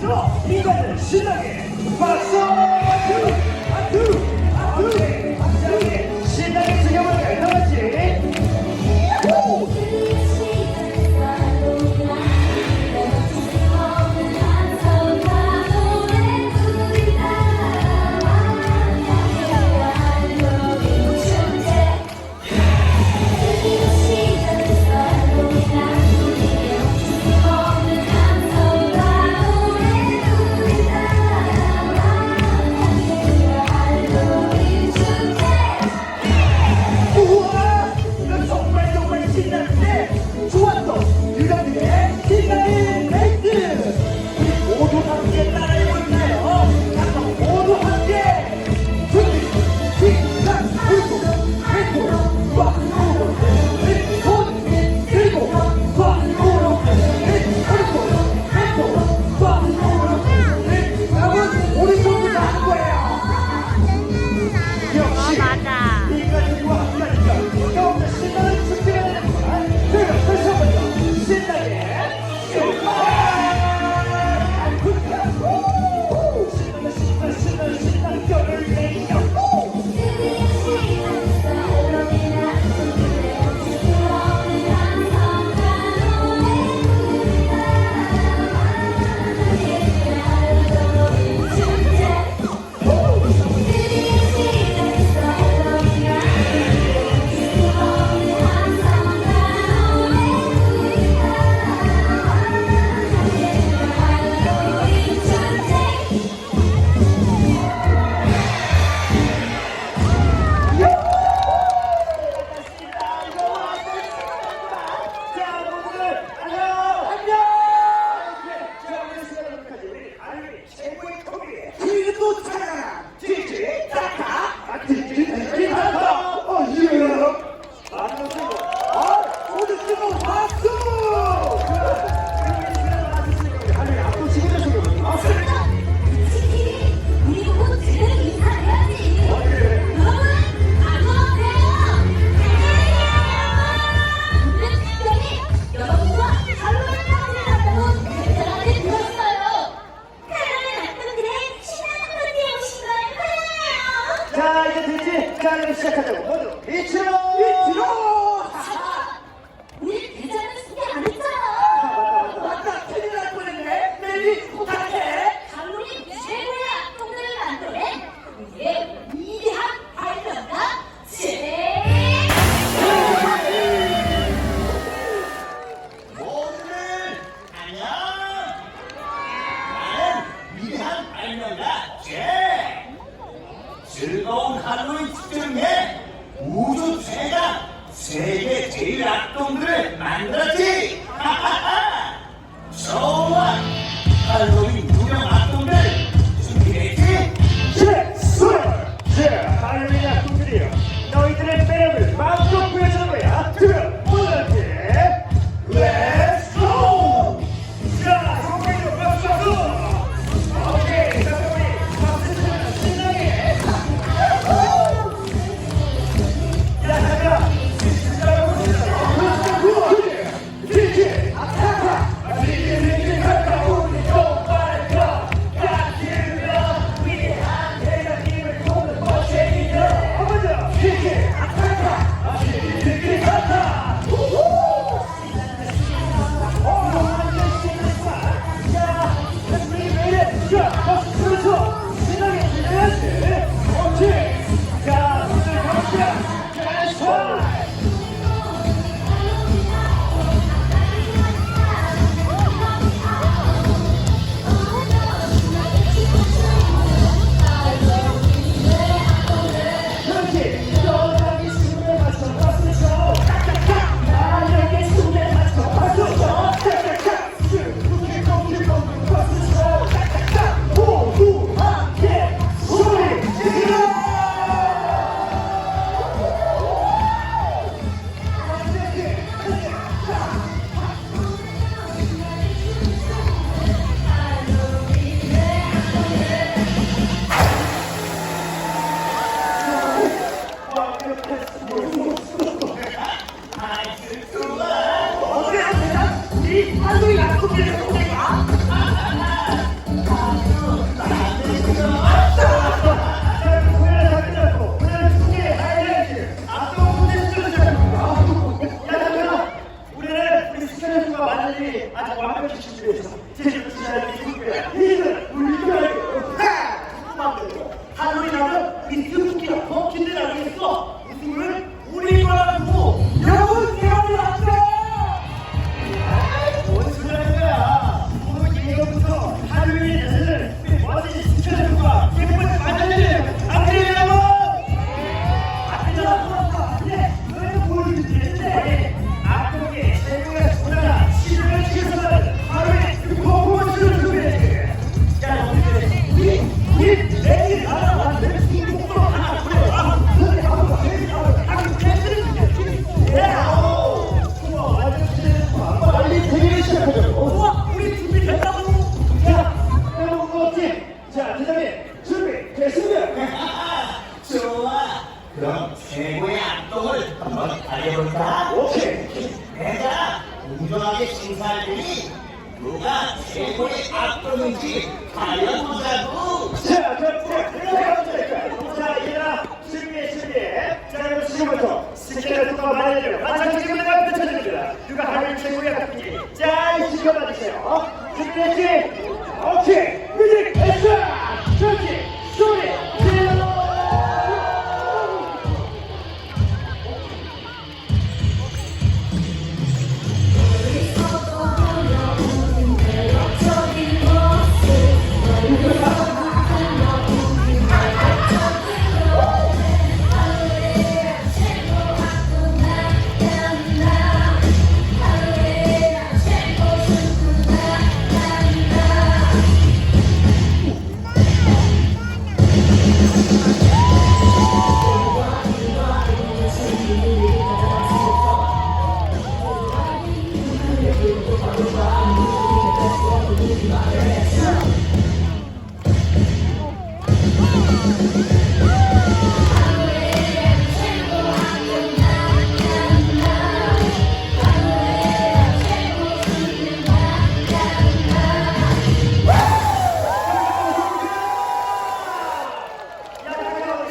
들어 인간을 신나게 박수! 자 이제 대지 자 그럼 시작하자고. 모두 위치로! 위치로! 우리 대장은 소개 안 했잖아. 맞다. 큰일 날 뻔했네. 멜리 호탁해. 감독님 최고의 악동들을 만들어낸 우리의 하루의 축제를 해, 우주 주제가 세계 제일 악동들을 만들었지. 아직 완벽히 준비했어. 제대로 지내야 돼. 이거 우리 이거 오케이. 내가 공정하게 심사했더니 누가 최고의 악도인지 과연 보자고. 자, 자, 자, 자, 자, 얘들아, 준비해, 준비해. 자, 그럼 지금부터 스케일을 누가 말해줘요. 마찬가지 지금 내가 붙여줍니다. 누가 하늘 최고의 악보인지. 자, 지켜봐주세요. 준비했지? 오케이.